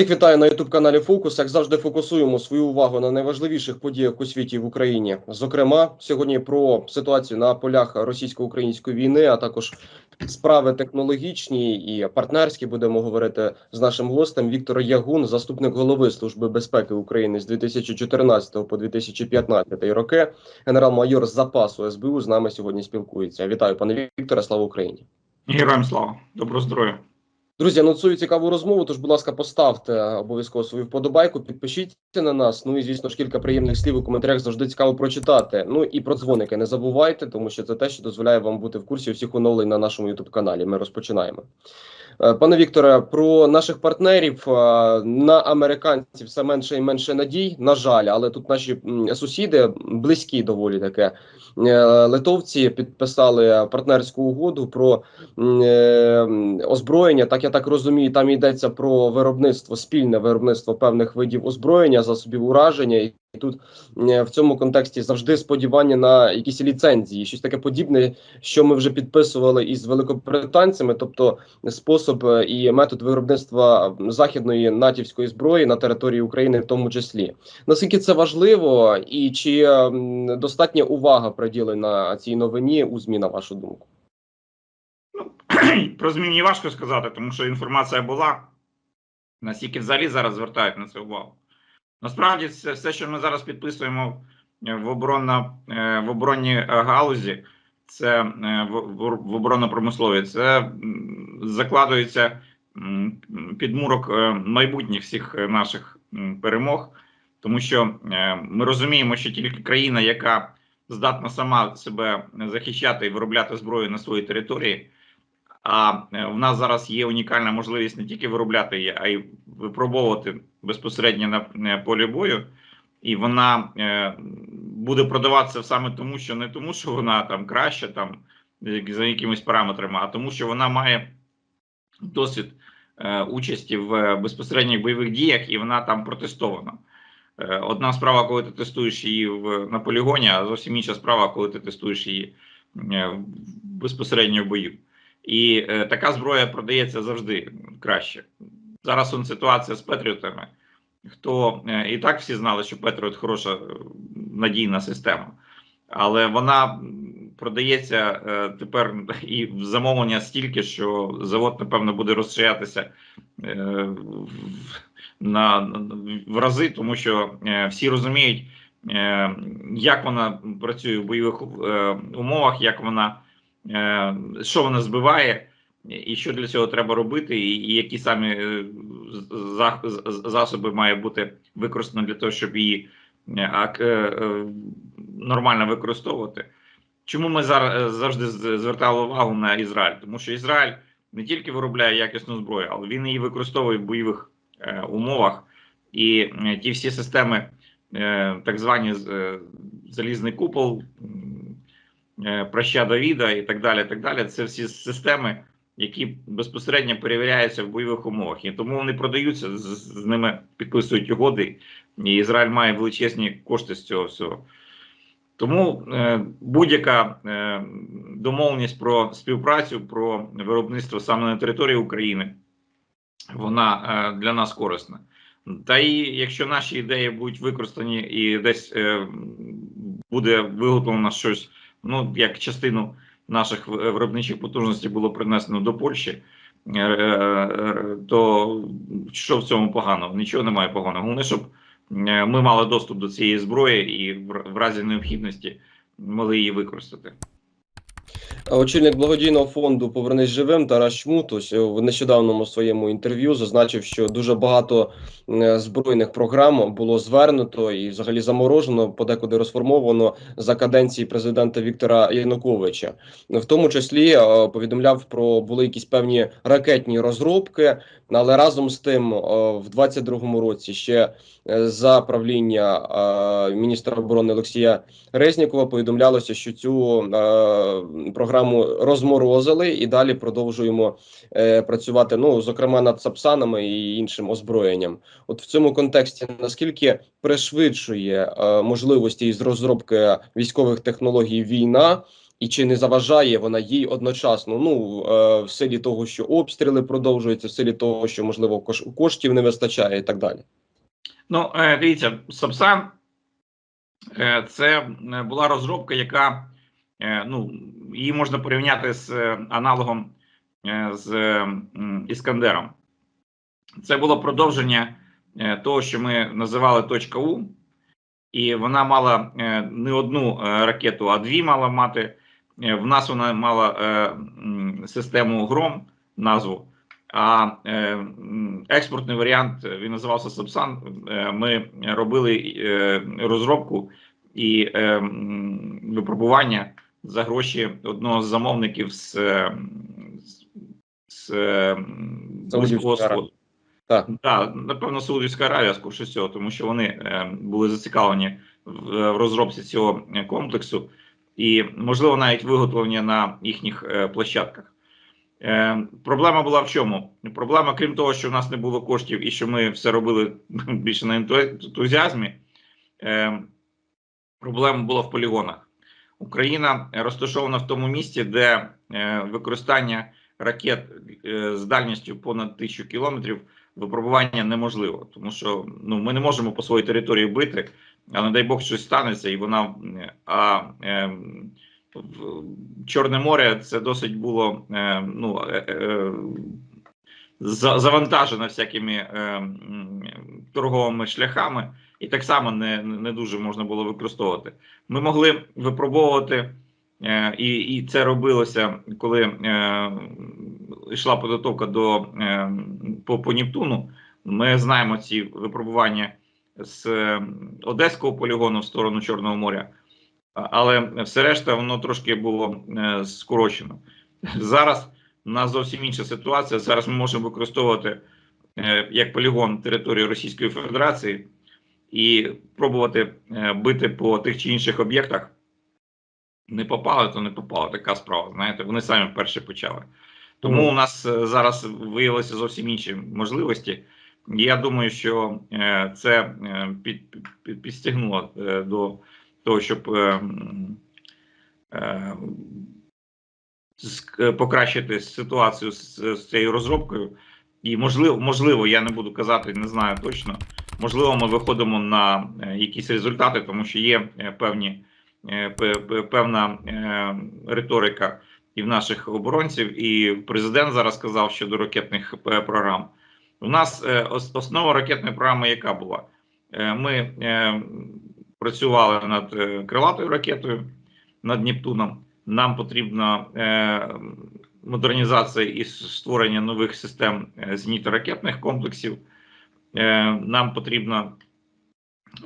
Всіх вітаю на youtube каналі Фокус. Як завжди, фокусуємо свою увагу на найважливіших подіях у світі в Україні. Зокрема, сьогодні про ситуацію на полях російсько-української війни, а також справи технологічні і партнерські. Будемо говорити з нашим гостем Віктор Ягун, заступник голови служби безпеки України з 2014 по 2015 роки. Генерал-майор запасу СБУ з нами сьогодні спілкується. Вітаю, пане Вікторе. Слава Україні! Героям слава, добро здоров'я. Друзі, анонсую цікаву розмову. Тож, будь ласка, поставте обов'язково свою вподобайку, підпишіться на нас. Ну і звісно ж кілька приємних слів у коментарях завжди цікаво прочитати. Ну і про дзвоники не забувайте, тому що це те, що дозволяє вам бути в курсі всіх оновлень на нашому youtube каналі. Ми розпочинаємо. Е, Пане Вікторе, про наших партнерів е, на американців все менше і менше надій. На жаль, але тут наші сусіди близькі доволі таке. Е, Литовці підписали партнерську угоду про озброєння. Так я так розумію, там йдеться про виробництво, спільне виробництво певних видів озброєння, засобів ураження. І тут е, в цьому контексті завжди сподівання на якісь ліцензії, щось таке подібне, що ми вже підписували із великобританцями, тобто спосіб е, і метод виробництва західної натівської зброї на території України, в тому числі. Наскільки це важливо, і чи достатня увага приділена цій новині у ЗМІ, на вашу думку? Про ЗМІ мені важко сказати, тому що інформація була. Наскільки взагалі зараз звертають на це увагу. Насправді, це все, що ми зараз підписуємо в оборонно, е, в оборонній е, галузі, це е, в, оборонно-промисловій, це закладується підмурок е, майбутніх всіх е, наших перемог, тому що е, ми розуміємо, що тільки країна, яка здатна сама себе захищати і виробляти зброю на своїй території. А е, в нас зараз є унікальна можливість не тільки виробляти її, а й випробовувати безпосередньо на полі бою. І вона е, буде продаватися саме тому, що не тому, що вона там краща, там за якимись параметрами, а тому, що вона має досвід е, участі в безпосередніх бойових діях, і вона там протестована. Одна справа, коли ти тестуєш її в, на полігоні, а зовсім інша справа, коли ти тестуєш її безпосередньо в бою. І е, така зброя продається завжди краще. Зараз он ситуація з Петріотами. Хто е, і так всі знали, що Петріот хороша е, надійна система, але вона продається е, тепер і в замовлення стільки, що завод, напевно, буде розширятися е, на, в рази, тому що е, всі розуміють, е, як вона працює в бойових е, умовах, як вона що вона збиває, і що для цього треба робити, і, які самі е, засоби має бути використано для того, щоб її е, е, е, нормально використовувати. Чому ми зараз е, завжди звертали увагу на Ізраїль? Тому що Ізраїль не тільки виробляє якісну зброю, але він її використовує в бойових е, умовах, і е, ті всі системи, е, так звані е, залізний купол. Е, проща Давіда і так далі. так далі. Це всі системи, які безпосередньо перевіряються в бойових умовах. І тому вони продаються, з, з ними підписують угоди, і Ізраїль має величезні кошти з цього всього. Тому е, будь-яка е, домовленість про співпрацю, про виробництво саме на території України, вона е, для нас корисна. Та і якщо наші ідеї будуть використані і десь е, буде виготовлено щось ну, як частину наших виробничих потужностей було принесено до Польщі, е, е, то що в цьому поганого? Нічого немає поганого. Головне, щоб е, ми мали доступ до цієї зброї і в в разі необхідності могли її використати. Очільник благодійного фонду Повернись живим Тарас Чмут ось, е, в нещодавному своєму інтерв'ю зазначив, що дуже багато е, збройних програм було звернуто і взагалі заморожено, подекуди розформовано за каденції президента Віктора Януковича. В тому числі е, повідомляв про були якісь певні ракетні розробки, але разом з тим, в 22-му році ще за правління міністра оборони Олексія Резнікова повідомлялося, що цю програму розморозили і далі продовжуємо е, працювати. Ну зокрема над сапсанами і іншим озброєнням. От в цьому контексті наскільки пришвидшує е, можливості із розробки військових технологій війна, і чи не заважає вона їй одночасно? Ну е, в силі того, що обстріли продовжуються, в силі того, що можливо кош- коштів не вистачає, і так далі. Ну, е, дивіться, Сапсан е, це е, була розробка, яка ну, її можна порівняти з е, аналогом е, з е, Іскандером. Це було продовження е, того, що ми називали точка У, і вона мала е, не одну е, ракету, а дві мала мати. Е, В нас вона мала е, систему Гром, назву. А е, експортний варіант е, він називався Сапсан. Е, ми робили е, розробку і е, випробування за гроші одного з замовників з, е, з, з е, Близького Сходу. Так. Так, напевно, Саудівська Аравія, скоріше всього, тому що вони е, були зацікавлені в, розробці цього комплексу і, можливо, навіть виготовлення на їхніх е, площадках. Е, проблема була в чому? Проблема, крім того, що в нас не було коштів і що ми все робили більше на ентузіазмі, е, проблема була в полігонах. Україна розташована в тому місці, де е, використання ракет е, з дальністю понад тисячу кілометрів випробування неможливо, тому що ну ми не можемо по своїй території бити, а не дай Бог щось станеться, і вона а е, в Чорне море це досить було е, ну е, е, завантажено всякими е, торговими шляхами, і так само не, не дуже можна було використовувати. Ми могли випробовувати. Е, І, і це робилося, коли е, йшла підготовка до е, по, по Нептуну. Ми знаємо ці випробування з е, Одеського полігону в сторону Чорного моря, але все решта воно трошки було е, скорочено. Зараз у нас зовсім інша ситуація. Зараз ми можемо використовувати е, як полігон територію Російської Федерації і пробувати е, бити по тих чи інших об'єктах. Не попали, то не попали. Така справа. Знаєте, вони самі перші почали. Тому у нас е, зараз виявилися зовсім інші можливості. Я думаю, що е, це під, під, підстягнуло е, до того, щоб е, е, покращити ситуацію з, з цією розробкою. І можливо, можливо, я не буду казати, не знаю точно. Можливо, ми виходимо на е, якісь результати, тому що є е, певні е, пе- пе- певна риторика і в наших оборонців, і президент зараз сказав щодо ракетних програм. У нас основа ракетної програми, яка була? Ми працювали над крилатою ракетою, над Нептуном. Нам потрібна модернізація і створення нових систем зенітно-ракетних комплексів. Е, Нам потрібна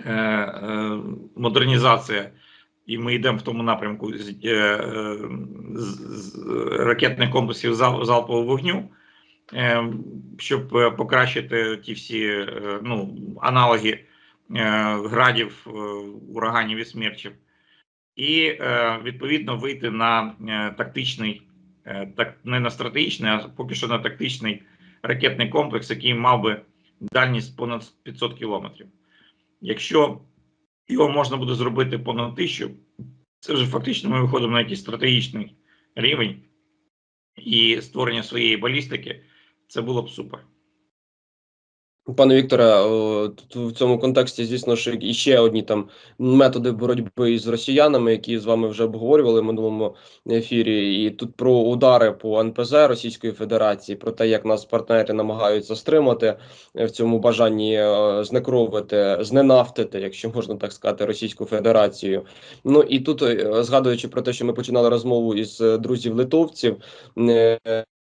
е, е, модернізація, і ми йдемо в тому напрямку з, ракетних комплексів зал, залпового вогню, щоб покращити ті всі ну, аналоги градів, ураганів і смерчів, і відповідно вийти на тактичний, так не на стратегічний, а поки що на тактичний ракетний комплекс, який мав би дальність понад 500 кілометрів. Якщо його можна буде зробити понад тисячу, це вже фактично ми виходимо на якийсь стратегічний рівень і створення своєї балістики. Це було б супер. Пане Вікторе, тут в цьому контексті, звісно ж, і ще одні там методи боротьби із росіянами, які з вами вже обговорювали в минулому ефірі. І тут про удари по НПЗ Російської Федерації, про те, як нас партнери намагаються стримати е, в цьому бажанні е, знекровити, зненавтити, якщо можна так сказати, Російську Федерацію. Ну і тут, е, згадуючи про те, що ми починали розмову із е, друзів литовців.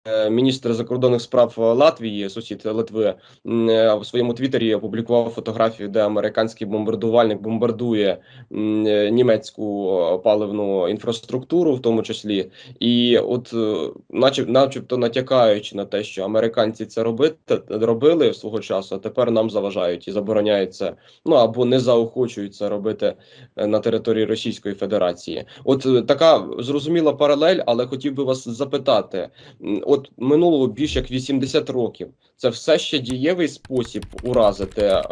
Е, е, Міністр закордонних справ Латвії, сусід Литви, е, в своєму твіттері опублікував фотографію, де американський бомбардувальник бомбардує е, німецьку е, паливну інфраструктуру, в тому числі, і от, е, начеб, начебто натякаючи на те, що американці це робити робили свого часу, а тепер нам заважають і забороняють це, ну або не заохочують це робити е, на території Російської Федерації. От е, така зрозуміла паралель, але хотів би вас запитати. От минуло більш як 80 років. Це все ще дієвий спосіб уразити е,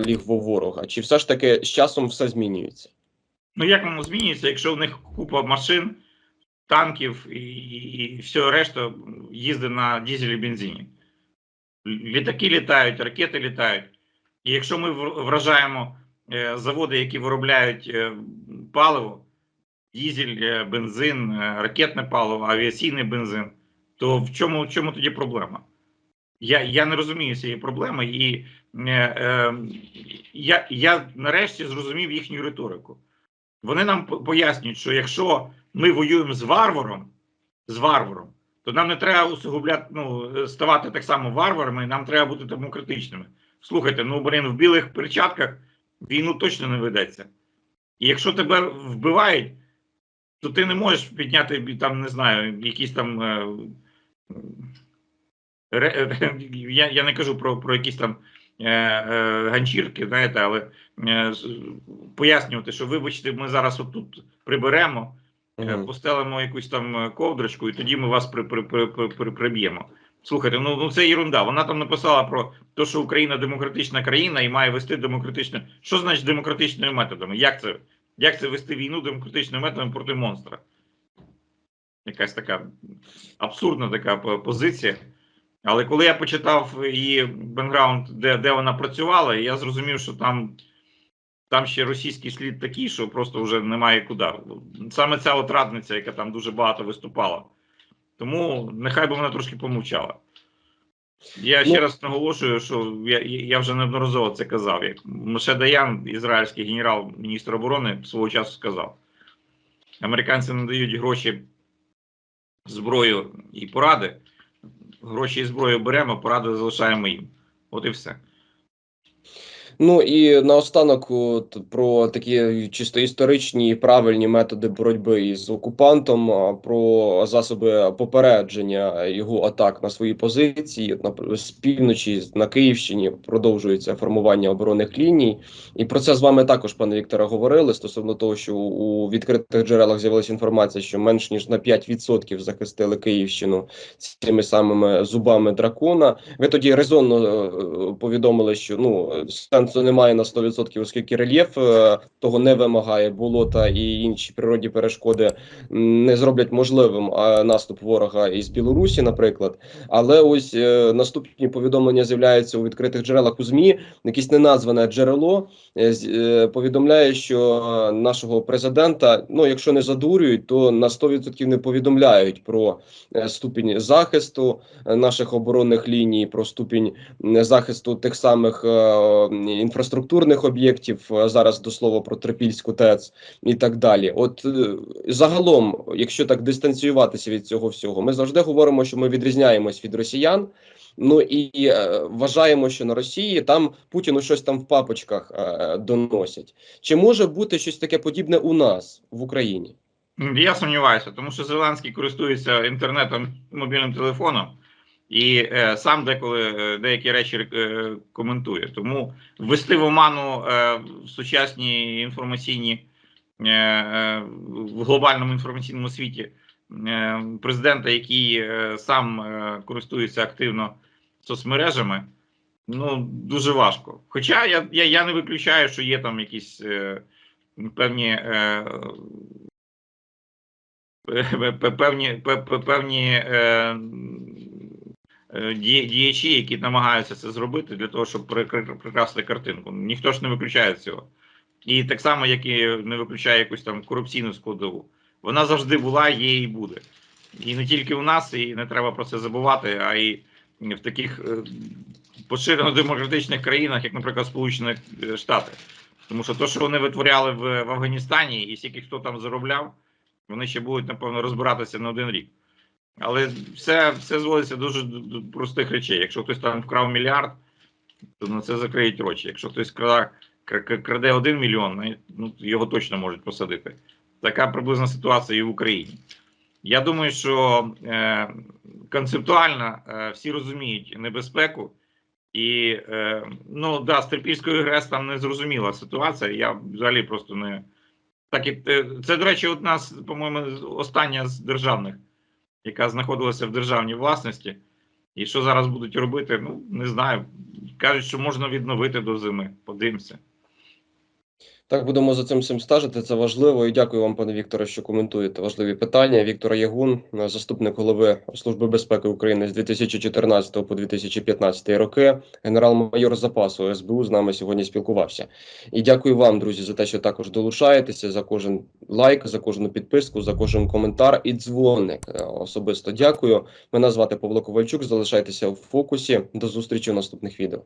лігво ворога? Чи все ж таки з часом все змінюється? Ну як воно змінюється, якщо в них купа машин, танків і, і, і все решта їздить на дізелі бензині. Літаки літають, ракети літають. І якщо ми вражаємо е, заводи, які виробляють е, паливо, дізель, е, бензин, е, ракетне паливо, авіаційний бензин, то в чому, в чому тоді проблема? Я, я не розумію цієї проблеми, і е, е, я, я нарешті зрозумів їхню риторику. Вони нам пояснюють, що якщо ми воюємо з варваром, з варваром, то нам не треба усугубляти, ну, ставати так само варварами, нам треба бути демократичними. Слухайте, ну блін, в білих перчатках війну точно не ведеться. І якщо тебе вбивають, то ти не можеш підняти там, не знаю, якісь там. Е, ре- я, я не кажу про, про якісь там е, е, ганчірки, знаєте, але е, пояснювати, що вибачте, ми зараз отут приберемо, е, Мгм. постелимо якусь там ковдрочку, і тоді ми вас при, при, при, при, при, приб'ємо. Слухайте, ну, ну це ерунда. Вона там написала про те, що Україна демократична країна і має вести демократичне. Що значить демократичними методами? Як це? Як це вести війну демократичними методами проти монстра? Якась така абсурдна така позиція. Але коли я почитав її бекграунд, де, де вона працювала, я зрозумів, що там, там ще російський слід такий, що просто вже немає куди. Саме ця от радниця, яка там дуже багато виступала. Тому нехай би вона трошки помовчала. Я ще Ну- раз наголошую, що я, я вже неодноразово це казав. Як Моше Даян, ізраїльський генерал, міністр оборони, свого часу сказав: американці надають гроші, зброю і поради. Гроші і зброю беремо, поради залишаємо їм. От і все. Ну і наостанок от, про такі чисто історичні і правильні методи боротьби із окупантом, про засоби попередження його атак на свої позиції. Напр- з півночі на Київщині продовжується формування оборонних ліній. І про це з вами також, пане Вікторе, говорили стосовно того, що у відкритих джерелах з'явилася інформація, що менш ніж на 5% захистили Київщину цими самими зубами дракона. Ви тоді резонно е, повідомили, що ну сенсу немає на 100%, оскільки рельєф е, того не вимагає болота і інші природні перешкоди не зроблять можливим наступ ворога із Білорусі, наприклад. Але ось е, наступні повідомлення з'являються у відкритих джерелах у змі. Якесь неназване джерело е, повідомляє, що нашого президента, ну якщо не задурюють, то на 100% не повідомляють про ступінь захисту наших оборонних ліній, про ступінь захисту тих самих інфраструктурних об'єктів. е, Зараз до слова про Трипільську ТЕЦ і так далі. От е, загалом, якщо так дистанціюватися від цього всього, ми завжди говоримо, що ми відрізняємось від росіян. Ну і е, вважаємо, що на Росії там Путіну щось там в папочках е, доносять. Чи може бути щось таке подібне у нас в Україні? Я сумніваюся, тому що Зеленський користується інтернетом мобільним телефоном і е, сам деколи е, деякі речі е, коментує. Тому ввести в оману е, в сучасній інформаційні е, е, в глобальному інформаційному світі е, президента, який е, сам е, користується активно соцмережами. Ну, дуже важко. Хоча я, я, я не виключаю, що є там якісь е, певні е, певні, пе- пе- певні е, діячі, які намагаються це зробити для того, щоб прикрасити картинку. Ніхто ж не виключає цього. І так само, як і не виключає якусь там корупційну складову. Вона завжди була, є і буде. І не тільки у нас, і не треба про це забувати, а й в таких е, поширено демократичних країнах, як, наприклад, Сполучені е, Штати. Тому що те, що вони витворяли в Афганістані, і скільки хто там заробляв, вони ще будуть, напевно, розбиратися на один рік. Але все, все зводиться дуже до, простих речей. Якщо хтось там вкрав мільярд, то на це закриють очі. Якщо хтось краде, один мільйон, ну, його точно можуть посадити. Така приблизна ситуація і в Україні. Я думаю, що е, концептуально е, всі розуміють небезпеку. І е, ну да, з Трипільською ГРЕС там не зрозуміла ситуація. Я взагалі просто не. Так і е, це, до речі, от нас, по-моєму, з- остання з державних, яка знаходилася в державній власності. І що зараз будуть робити, ну не знаю. Кажуть, що можна відновити до зими. Подивимося. Так, будемо за цим всім стежити. Це важливо. І дякую вам, пане Вікторе, що коментуєте важливі питання. Віктор Ягун, заступник голови Служби безпеки України з 2014 по 2015 роки, генерал-майор запасу СБУ з нами сьогодні спілкувався. І дякую вам, друзі, за те, що також долучаєтеся за кожен лайк, за кожну підписку, за кожен коментар і дзвоник. Е, Особисто дякую. Мене звати Павло Ковальчук. Залишайтеся в фокусі. До зустрічі в наступних відео.